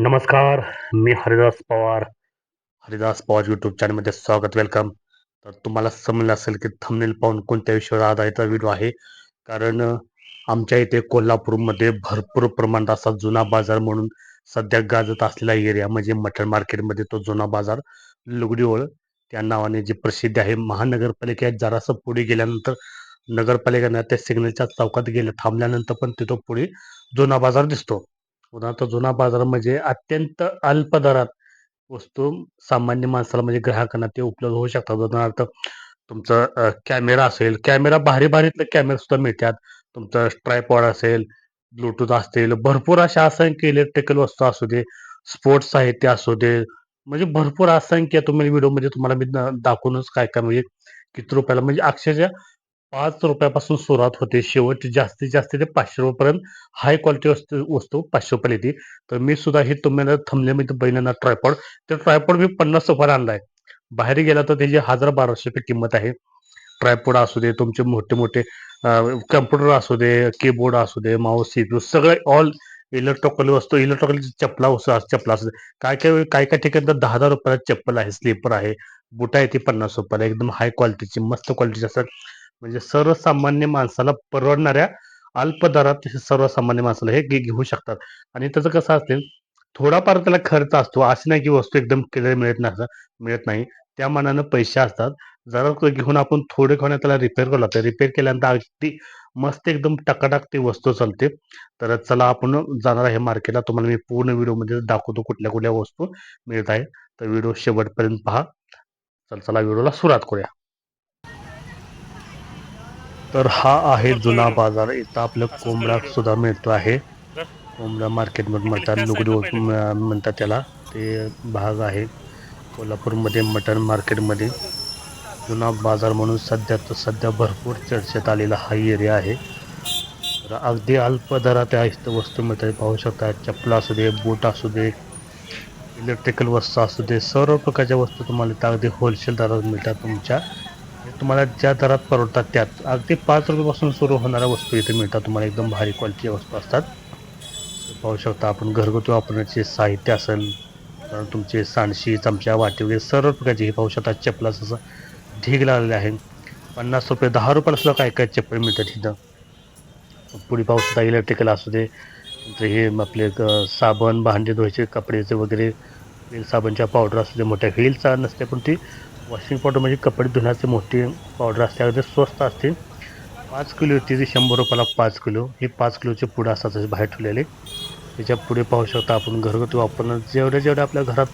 नमस्कार मी हरिदास पवार. हरिदास पवार यूट्यूब चॅनलमध्ये स्वागत वेलकम तर तुम्हाला समजलं असेल की थंबनेल पाहून कोणत्या विषयावर आधारित व्हिडिओ आहे? कारण आमच्या इथे कोल्हापूरमध्ये भरपूर प्रमाणात असा जुना बाजार म्हणून सध्या गाजत असलेला एरिया म्हणजे मटण मार्केटमध्ये तो जुना बाजार लुगडीओळ त्या नावाने जी प्रसिद्ध आहे महानगरपालिकेत जरासं पुढे गेल्यानंतर नगरपालिकेनं त्या सिग्नलच्या चौकात गेलं थांबल्यानंतर पण तिथं पुढे जुना बाजार दिसतो. उदाहरणार्थ जुना बाजार म्हणजे अत्यंत अल्प दरात वस्तू सामान्य माणसाला म्हणजे ग्राहकांना ते उपलब्ध होऊ शकतात. उदाहरणार्थ तुमचं कॅमेरा असेल कॅमेरा भारी भारीतले कॅमेरा सुद्धा मिळतात. तुमचं ट्रायपॉड असेल ब्लूटूथ असतील भरपूर अशा असंख्य इलेक्ट्रिकल वस्तू असू दे स्पोर्ट्स साहित्य असू दे म्हणजे भरपूर असंख्य तुम्ही व्हिडिओमध्ये तुम्हाला मी दाखवूनच काय काय म्हणजे किती रुपयाला म्हणजे अक्षरशः पाच रुपयापासून सुरुवात होते. शेवट जास्तीत जास्त ते पाचशे रुपयापर्यंत हाय क्वालिटी वस्तू वस्तू पाचशे रुपयाला येते. तर मी सुद्धा हे तुम्हाला मी बहिणींना ट्रायपॉड तर ट्रायपॉड मी पन्नास रुपयाला आणलाय. बाहेर गेला तर त्याची हजार बाराशे रुपये किंमत आहे. ट्रायपॉड असू दे तुमचे मोठे मोठे कम्प्युटर असू दे कीबोर्ड असू दे माऊस सीपीयू सगळे ऑल इलेक्ट्रॉनिक वस्तू इलेक्ट्रॉनिकल चपला वस्तू चपला असू दे. काय काय काय काय ठिकाणी तर दहा दहा रुपयाला चप्पल आहे स्लीपर आहे. बुटा आहे ती पन्नास रुपयाला एकदम हाय क्वालिटीची मस्त क्वालिटीची असतात. म्हणजे सर्वसामान्य माणसाला परवडणाऱ्या अल्प दरात सर्वसामान्य माणसाला हे घेऊ शकतात. आणि त्याचं कसं असेल थोडाफार त्याला खर्च असतो असं नाही की वस्तू एकदम क्लिअर मिळत नाही मिळत नाही. त्या मानानं पैसे असतात. जरा घेऊन आपण थोडे घेऊन त्याला रिपेअर करू लागतो. रिपेअर केल्यानंतर अगदी मस्त एकदम टकाटक ती वस्तू चालते. तर चला आपण जाणार आहे मार्केटला तुम्हाला मी पूर्ण व्हिडिओमध्ये दाखवतो कुठल्या कुठल्या वस्तू मिळत आहे. तर व्हिडिओ शेवटपर्यंत पहा. चल चला व्हिडिओला सुरुवात करूया. तर हा आहे जुना बाजार. इथं आपलं कोंबडा सुद्धा मिळतो आहे. कोंबडा मार्केटमध्ये म्हणतात लुगडी म्हणतात त्याला. ते भाग आहे कोल्हापूरमध्ये मटण मार्केटमध्ये. जुना बाजार म्हणून सध्या तर सध्या भरपूर चर्चेत आलेला हा एरिया आहे. तर अगदी अल्प दरात त्या इथं वस्तू मिळतात. पाहू शकता चपला असू दे बूट असू दे इलेक्ट्रिकल वस्तू असू दे सर्व प्रकारच्या वस्तू तुम्हाला इथं अगदी होलसेल दरात मिळतात तुमच्या. तुम्हाला ज्या दरात परवडतात त्यात. अगदी पाच रुपयापासून सुरू होणाऱ्या वस्तू इथे मिळतात. तुम्हाला एकदम भारी क्वालिटीच्या वस्तू असतात. पाहू शकता आपण घरगुती वापरण्याचे साहित्य असेल तुमचे सांडशी चमचा वाटी वगैरे सर्व प्रकारचे हे पाहू शकता. चपलाचं असं ढीग लागलेले आहे. पन्नास रुपये दहा रुपयाला सुद्धा काय काय चप्पल मिळतात इथं. पुढे पाहू शकता इलेक्ट्रिकल असू दे नंतर हे आपले साबण भांडे धुवायचे कपड्याचे वगैरे व्हील साबणच्या पावडर असू दे मोठ्या व्हीलचा नसते पण ती वॉशिंग पावडर म्हणजे कपडे धुण्याची मोठी पावडर असते. अगदी स्वस्त असते. पाच किलो येते. ती शंभर रुपयाला पाच किलो. हे पाच किलोचे पुढे असतात. असे बाहेर ठेवलेले. त्याच्या पुढे पाहू शकता आपण घरगुती वापरणं. जेवढ्या जेवढ्या आपल्या घरात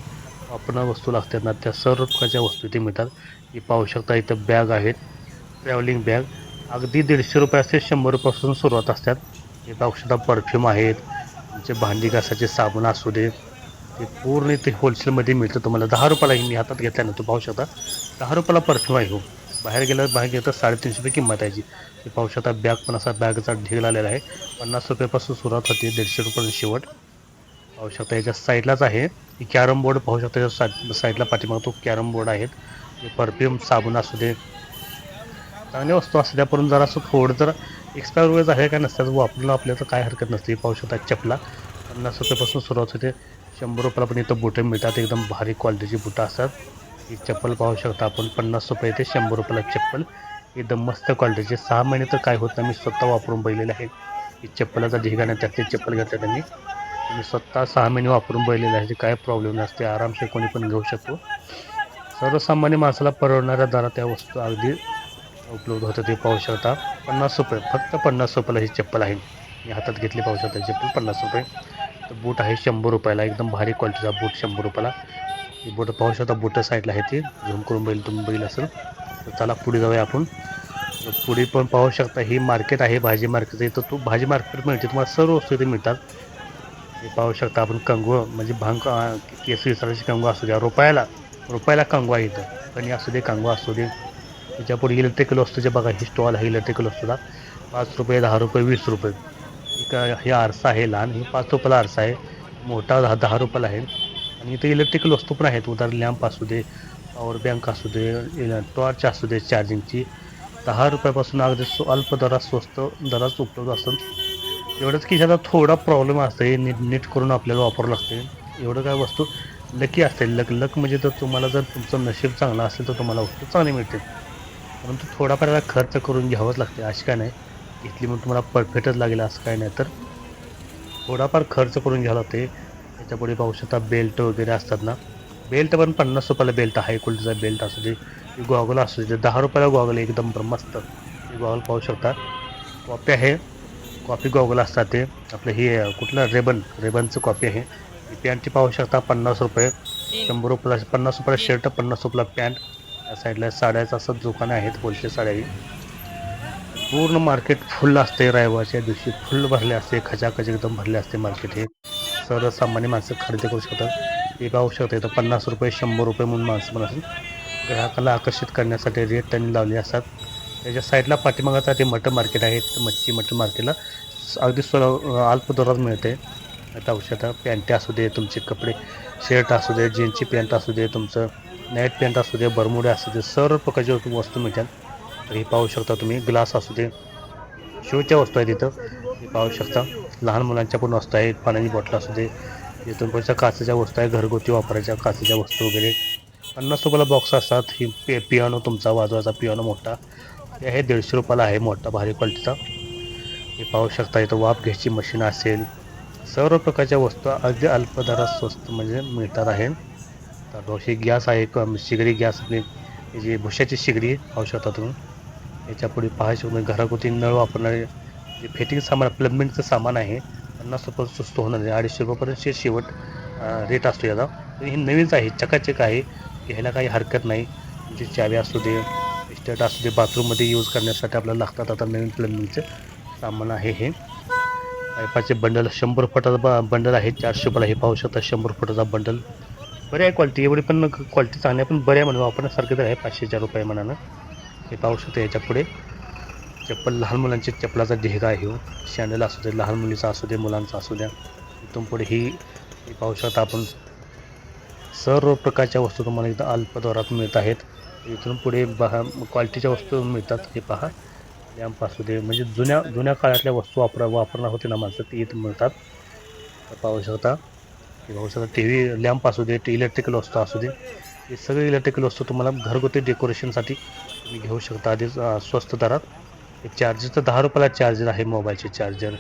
वापरणं वस्तू लागतात ना त्या सर्व प्रकारच्या वस्तू इथे मिळतात. ही पाहू शकता इथं बॅग आहेत. Travelling bag. अगदी दीडशे रुपये असते शंभर रुपयापासून सुरुवात असतात. हे पाहू शकता परफ्यूम आहेत. तुमचे भांडी घासाचे साबण असू दे. ते पूर्ण ते होलसेलमध्ये मिळतं. तुम्हाला दहा रुपयाला मी हातात घेतल्यानं तू पाहू शकता. दहा रुपयाला परफ्यूम आहे हो. बाहेर गेल्यावर बाहेर गेलं तर साडेतीनशे रुपये किंमत आहे जी. हे पाहू शकता बॅग पण असा बॅगचा ढीग आलेला आहे. पन्नास रुपयापासून सुरुवात होते दीडशे रुपये शेवट. पाहू शकता याच्या साईडलाच आहे. कॅरम बोर्ड पाहू शकता याच्या साईड साईडला पाठीमाग तो कॅरम बोर्ड आहेत. परफ्यूम साबण असू दे. चांगल्या वस्तू असू द्या जरा असं थोडं जर एक्सपायर वगैरे आहे का नसतात वापरलं आपल्या तर काय हरकत नसते. पाहू शकता चपला. पन्नास रुपयापासून सुरुवात होते. शंभर रुपयाला पण इथं बुटं मिळतात. एकदम भारी क्वालिटीची बुटं असतात. ही चप्पल पाहू शकता आपण. पन्नास रुपये ते शंभर रुपयाला चप्पल. एकदम मस्त क्वालिटीचे सहा महिने तर काय होत नाही. मी स्वतः वापरून बघितलेले आहे. ही चप्पलाचा नाही त्यात ते चप्पल घेतलं त्यांनी. मी स्वतः सहा महिने वापरून बघितलेले आहे. काय प्रॉब्लेम नसते. आरामशीर कोणी पण घेऊ शकतो. सर्वसामान्य माणसाला परवडणाऱ्या दरात त्या वस्तू अगदी उपलब्ध होतं ते पाहू शकता. पन्नास रुपये. फक्त पन्नास रुपयाला ही चप्पल आहे. मी हातात घेतली पाहू शकता. चप्पल पन्नास रुपये. तर बूट आहे शंभर रुपयाला एकदम भारी क्वालिटीचा बूट शंभर रुपयाला. ही बूट पाहू शकता बूट साईडला आहे ते. झूम करून बैल तुम्ही बैल असेल. तर चला पुढे जाऊया आपण. तर पुढे पण पाहू शकता ही मार्केट आहे भाजी मार्केट इथं तू भाजी मार्केट मिळते तुम्हाला सर्व वस्तू इथे मिळतात. हे पाहू शकता आपण कंगव म्हणजे भांग अं, केस कंगू असू द्या रुपयाला. रुपयाला कंगवा आहे इथं. कणी असू दे कंगवा असू दे. त्याच्यापुढे इलेक्ट्रिकल वस्तूचे बघा ही स्टॉल आहे इलेक्ट्रिकल वस्तूला पाच रुपये दहा रुपये वीस रुपये. एक हे आरसा आहे लहान हे पाच रुपयाला आरसा आहे मोठा दहा दहा रुपयाला आहे. आणि इथे इलेक्ट्रिकल वस्तू पण आहेत उदाहरण लॅम्प असू दे पॉवर बँक असू दे टॉर्च असू दे चार्जिंगची दहा रुपयापासून अगदी स्व- अल्प दरात स्वस्त दरात उपलब्ध असतात. एवढंच की ह्याचा थोडा प्रॉब्लेम असतो हे नीट नीट करून आपल्याला वापरावं लागते एवढं काय वस्तू लकी असते लक लक म्हणजे तर तुम्हाला जर तुमचं नशीब चांगलं असेल तर तुम्हाला वस्तू चांगली मिळते. परंतु थोडाफार याला खर्च करून घ्यावंच लागते अशी काय नाही. घेतली म्हणून तुम्हाला परफेक्टच लागेल असं काय नाही. तर थोडाफार खर्च करून घ्यावं लागते त्याच्यापुढे पाहू शकता बेल्ट वगैरे असतात ना. बेल्ट पण पन्नास रुपयाला बेल्ट आहे. क्वालिटीचा बेल्ट असू दे गॉगल असू दे दहा रुपयाला गॉगल एकदम मस्त. गॉगल पाहू शकता. कॉपी आहे. कॉपी गॉगल असतात ते. आपलं हे कुठलं? रेबन. रेबनचं कॉपी आहे. पॅन्टची पाहू शकता पन्नास रुपये. शंभर रुपयाला पन्नास रुपयाला शर्ट पन्नास रुपयाला पॅन्ट. या साईडला साड्याचं असं दुकान आहेत होलसेल साड्याही पूर्ण मार्केट फुल असते रविवारच्या दिवशी फुल भरले असते खचाखच एकदम भरले असते मार्केट हे. सर्वसामान्य माणसं खरेदी करू शकतात. हे पाहू शकता तर पन्नास रुपये शंभर रुपये म्हणून माणसं पण असेल ग्राहकाला आकर्षित करण्यासाठी रेट त्यांनी लावले असतात. त्याच्या साईडला पाठीमागाचा ते मटन मार्केट आहे मच्छी मटन मार्केटला अगदी स्व अल्प दरात मिळते. आता औषधं पॅन्टे असू दे तुमचे कपडे शर्ट असू दे जीन्सची पॅन्ट असू दे तुमचं नाईट पॅन्ट असू दे बरमुडे असू दे सर्व प्रकारच्या वस्तू मिळतात. तर हे पाहू शकता तुम्ही ग्लास असू दे शोच्या वस्तू आहेत तिथं हे पाहू शकता लहान मुलांच्या पण वस्तू आहेत पाण्याची बॉटल असू दे. इथून पुढच्या काचेच्या वस्तू आहे घरगुती वापरायच्या काचेच्या वस्तू वगैरे. पन्नास रुपयाला बॉक्स असतात. ही पे पियानो तुमचा वाजवायचा पियानो मोठा. हे आहे दीडशे रुपयाला आहे मोठा भारी क्वालिटीचा हे पाहू शकता इथं वाफ घ्यायची मशीन असेल. सर्व प्रकारच्या वस्तू अगदी अल्प दरात स्वस्त म्हणजे मिळतात आहे. तर डोशी गॅस आहे क- शिगडी गॅस आपली ही जी भुशाची शिगडी पाहू शकता तुम्ही. याच्यापुढे पाहायचे म्हणजे घरगुती नळ वापरणारे जे फिटिंग सामान प्लंबिंगचं सामान आहे पन्नास रुपये स्वस्त होणार नाही अडीचशे रुपयापर्यंत शेवट रेट असतो याचा. तर नवीनच आहे चकाचक आहे. घ्यायला काही हरकत नाही. म्हणजे चावी असू दे स्टेट असू दे बाथरूममध्ये यूज करण्यासाठी आपल्याला लागतात आता नवीन प्लंबिंगचं सामान आहे हे. पायपाचे बंडल शंभर फुटाचा ब बंडल आहे. चारशे रुपयाला हे पाहू शकता शंभर फुटाचा बंडल बऱ्या आहे क्वालिटी एवढी पण क्वालिटी चांगली आहे पण बऱ्या म्हणून वापरण्यासारखं तर आहे. पाचशे चार रुपये मनानं हे पाहू शकतो याच्यापुढे चप्पल लहान मुलांची चप्पलाचा ढेगा आहे हो. शॅन्डल असू दे लहान मुलीचा असू दे मुलांचा असू द्या. इथून पुढे ही पाहू शकता आपण. सर्व प्रकारच्या वस्तू तुम्हाला इथं अल्प दरात मिळत आहेत. इथून पुढे बहा क्वालिटीच्या वस्तू मिळतात हे पहा. लॅम्प असू दे म्हणजे जुन्या जुन्या काळातल्या वस्तू वापरा वापरणार होते ना माणसं ते इथं मिळतात. पाहू शकता. हे पाहू शकता टी व्ही लॅम्प असू दे इलेक्ट्रिकल वस्तू असू दे. हे सगळे इलेक्ट्रिकल वस्तू तुम्हाला घरगुती डेकोरेशनसाठी तुम्ही घेऊ शकता आधीच स्वस्त दरात. चार्जर चार्जरचं दहा रुपयाला चार्जर आहे मोबाईलचे चार्जर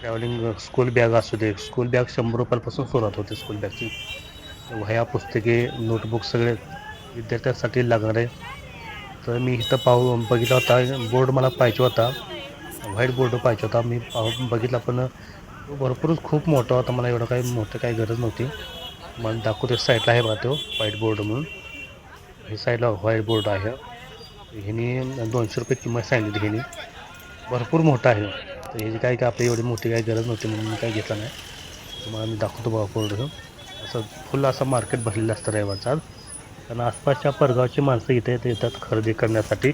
ट्रॅव्हलिंग स्कूल बॅग असू दे. स्कूल बॅग शंभर रुपयापासून सुरुवात होते स्कूल बॅगची वह्या पुस्तके नोटबुक सगळे विद्यार्थ्यांसाठी लागणारे. तर मी इथं पाहू बघितला होता बोर्ड मला पाहिजे होता. व्हाईट बोर्ड पाहिजे होता. मी पाहू बघितला पण भरपूरच खूप मोठा होता. मला एवढं काही मोठं काही गरज नव्हती. मला दाखवते साईडला आहे बघा तो व्हाईट बोर्ड म्हणून. हे साईडला व्हाईट बोर्ड आहे. ह्याने दोनशे रुपये किंमत सांगितली ह्याने. भरपूर मोठा आहे. तर ह्याची काय काय आपली एवढी मोठी काही गरज नव्हती म्हणून मी काही घेतला नाही. तुम्हाला मी दाखवतो बघा बोर्ड असं फुल असं मार्केट भरलेलं असतं रविवारचा कारण आसपासच्या परगावची माणसं इथे इथे येतात खरेदी करण्यासाठी.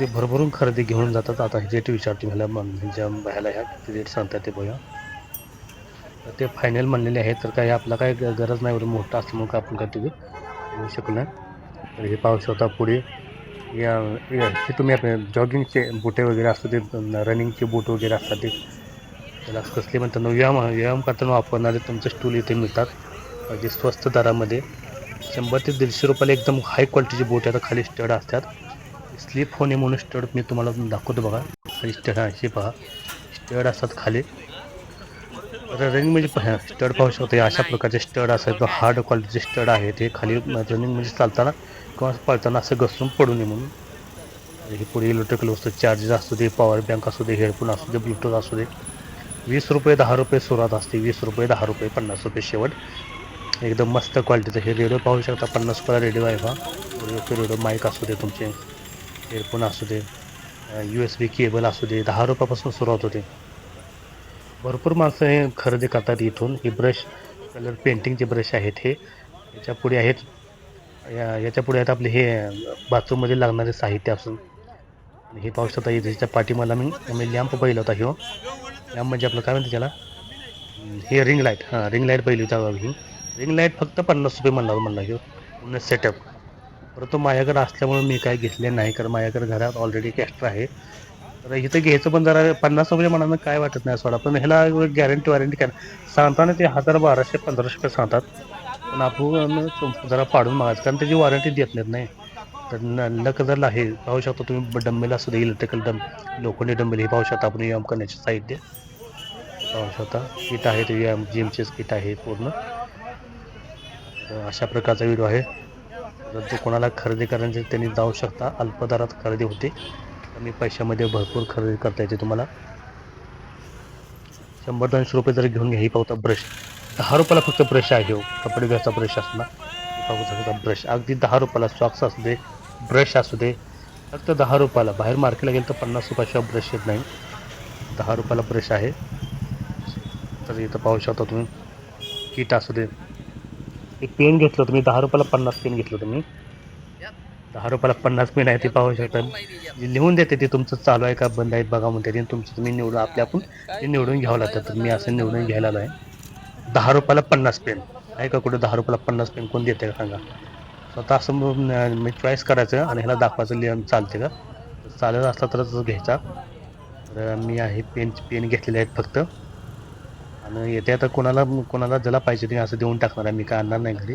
ते भरभरून खरेदी घेऊन जातात. आता हे रेट विचारतो ह्याला. मन- ह्याच्या ह्याला ह्या किती रेट सांगतात ते बघा. तर ते फायनल म्हणलेले आहेत. तर काही आपला काही ग- गरज नाही एवढं मोठं असल्यामुळे आपण काय तिथे घेऊ शकलो नाही. तर हे पाहू शकता पुढे. या या- हे तुम्ही आपले जॉगिंगचे बुटे वगैरे असतात ते रनिंगचे बूट वगैरे असतात ते त्याला कसले म्हणतात व्यायाम व्यायाम करताना वापरणारे तुमचे स्टूल इथे मिळतात. अगदी स्वस्त दरामध्ये. शंभर ते दीडशे रुपयाला एकदम हाय क्वालिटीचे बोट आता खाली स्टड असतात. स्लिप होणे म्हणून स्टड मी तुम्हाला दाखवतो बघा. खाली स्टड असे पहा. स्टड असतात खाली. रनिंग म्हणजे स्टड पाहू शकतो. अशा प्रकारचे स्टड असतात हार्ड क्वालिटीचे स्टड आहेत. हे खाली रनिंग म्हणजे चालताना किंवा पळताना असं घसरून पडू नये म्हणून. हे पुढे इलेक्ट्रिकल वस्तू चार्जेस असू दे पॉवर बँक असू दे हेडफोन असू दे ब्लूटूथ असू दे. वीस रुपये दहा रुपये सुरुवात असते. वीस रुपये दहा रुपये पन्नास रुपये शेवट. एकदम मस्त क्वालिटीचं हे रेडिओ पाहू शकता. पन्नास रुपयाला रेडिओ आहे बा रेडिओ रेडिओ माईक असू दे तुमचे. हेडफोन असू दे. यू एस बी केबल असू दे. दहा रुपयापासून सुरुवात होते. भरपूर माणसं हे खरेदी करतात इथून. हे ब्रश कलर पेंटिंगचे ब्रश आहेत हे. याच्यापुढे आहेत या याच्यापुढे आहेत आपले हे बाथरूममध्ये लागणारे साहित्य असून. हे पाहू शकता याच्या पाठीमाला मी मी लॅम्प पहिला होता ह्यो. लॅम्प म्हणजे आपलं काय म्हणते त्याला? हे रिंग लाइट हां रिंग लाइट पहिली होता ही. रिंग लाइट फक्त पन्नास रुपये म्हणला म्हणला ह्यो. पूर्ण सेटअप परंतु माझ्याकडे असल्यामुळे मी काय घेतले नाही कारण माझ्याकडे घरात ऑलरेडी एक एक्स्ट्रा आहे. तर इथं घ्यायचं पण जरा पन्नास रुपये म्हणानं काय वाटत नाही सोडा पण ह्याला गॅरंटी वॉरंटी काय सांगताना ते हजार बाराशे पंधराशे रुपये सांगतात. पण आपण जरा पाडून मागायचं. कारण त्याची वॉरंटी देत नाहीत नाही तर न जर आहे पाहू शकता तुम्ही डंबेल असू दे इलेक्ट्रिकल डम लोखंडी डंबेल हे पाहू शकता आपण व्यायाम करण्याचे साहित्य. पाहू शकता. किट आहे ते व्यायाम जिमचेच किट आहे पूर्ण. अशा प्रकारचा व्हिडिओ आहे. जर तो कोणाला खरेदी करायचे त्यांनी जाऊ शकता. अल्प दरात खरेदी होते. कमी पैशामध्ये भरपूर खरेदी करता येते तुम्हाला. शंभर दोनशे रुपये जर घेऊन घ्या ही पाहता ब्रश दहा रुपयाला फक्त ब्रश आहे हो. कपडे घ्यायचा ब्रश असणार पाहू शकता ब्रश अगदी दहा रुपयाला सॉक्स असू दे ब्रश असू दे फक्त दहा रुपयाला. बाहेर मार्केटला गेलं तर पन्नास रुपयाशिवाय ब्रश येत नाही. दहा रुपयाला ब्रश आहे. तर इथं पाहू शकता तुम्ही किट असू दे. एक पेन घेतलं तुम्ही दहा रुपयाला पन्नास पेन घेतलं तुम्ही. दहा रुपयाला पन्नास पेन आहे ते पाहू शकतात. जे लिहून देते ते तुमचं चालू आहे का? बंद आहे बघा म्हणते. ते तुमचं तुम्ही निवडून आपल्या आपण ते निवडून घ्यावं लागतं. तर मी असं निवडून घ्यायला आलो आहे दहा रुपयाला पन्नास पेन. आहे का कुठे दहा रुपयाला पन्नास पेन? कोण देते का सांगा? स्वतः असं मी चॉईस करायचं आणि ह्याला दाखवायचं लिहून चालते का? चालत असला तरच घ्यायचा. तर मी आहे पेन पेन घेतलेले आहेत फक्त. आणि येते आता कोणाला कोणाला ज्याला पाहिजे ते असं देऊन टाकणार आहे. मी काय आणणार नाही घरी.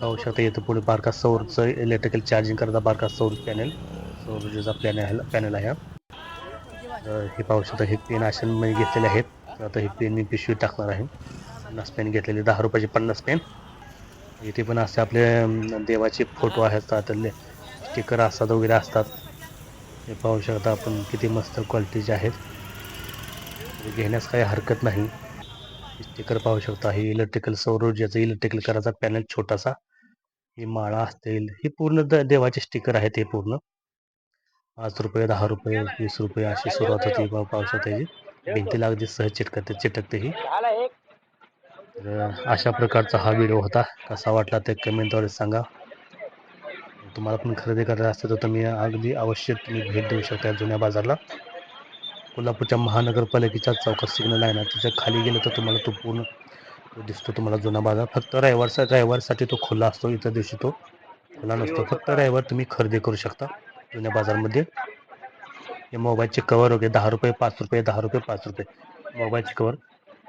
पाहू शकता येतं पुढे बारका सौरचं इलेक्ट्रिकल चार्जिंग करता बारका सौर पॅनेल सौर ऊर्जेचा आहे पॅनेल आहे हे. पाहू शकता हे पेन असे मी घेतलेले आहेत. आता हे पेन मी पिशवी टाकणार आहे. पन्नास पेन घेतलेले दहा रुपयाचे पन्नास पेन इथे पण असे आपले देवाचे फोटो आहेत त्यातले स्टिकर असतात वगैरे असतात. हे पाहू शकता आपण किती मस्त क्वालिटीचे आहेत. घेण्यास काही हरकत नाही. स्टिकर पाहू शकता. हे इलेक्ट्रिकल सौर ऊर्जेचं इलेक्ट्रिकल करायचा पॅनल छोटासा. ही माळा असतील हे पूर्ण देवाचे स्टिकर आहेत हे पूर्ण. पाच रुपये दहा रुपये वीस रुपये अशी सुरुवात होती. पा- पाहू शकता भिंतीला अगदी सहज चिटकते चिटकते ही. तर अशा प्रकारचा हा व्हिडिओ होता. कसा वाटला ते कमेंटद्वारे सांगा. तुम्हाला पण खरेदी करायचं असेल तर तुम्ही अगदी अवश्य तुम्ही भेट देऊ शकता जुन्या बाजारला. कोल्हापूरच्या महानगरपालिकेच्या चौकात सिग्नल आहे ना त्याच्याखाली गेलं तर तुम्हाला तो पूर्ण तो दिसतो तुम्हाला जुना बाजार. फक्त रविवारचा रविवारसाठी तो खुला असतो इतर दिवशी तो खुला नसतो. फक्त रविवार तुम्ही खरेदी करू शकता जुन्या बाजारमध्ये. हे मोबाईलचे कवर वगैरे दहा रुपये पाच रुपये दहा रुपये पाच रुपये. मोबाईलचे कवर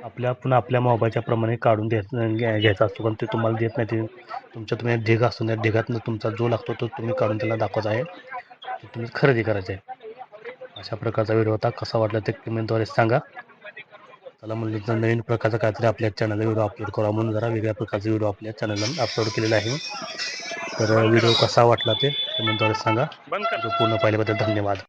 आपल्या पुन्हा आपल्या मोबाईलच्या प्रमाणे काढून देत घ्या- घ्यायचा असतो. पण ते तुम्हाला देत नाही ते तुमच्या तुम्ही ढेग असतो त्या ढिगातनं तुमचा जो लागतो तो तुम्ही काढून त्याला दाखवायचा आहे. तुम्ही खरेदी करायचं. आहे अशा प्रकारचा व्हिडिओ होता. कसा वाटला ते कमेंटद्वारे सांगा. चला म्हणलं तर नवीन प्रकारचा काहीतरी आपल्या चॅनलला व्हिडिओ अपलोड करा म्हणून जरा वेगळ्या प्रकारचा व्हिडिओ आपल्या चॅनलला अपलोड केलेला आहे. तर व्हिडिओ कसा वाटला ते कमेंटद्वारे सांगा. पूर्ण पाहिल्याबद्दल धन्यवाद.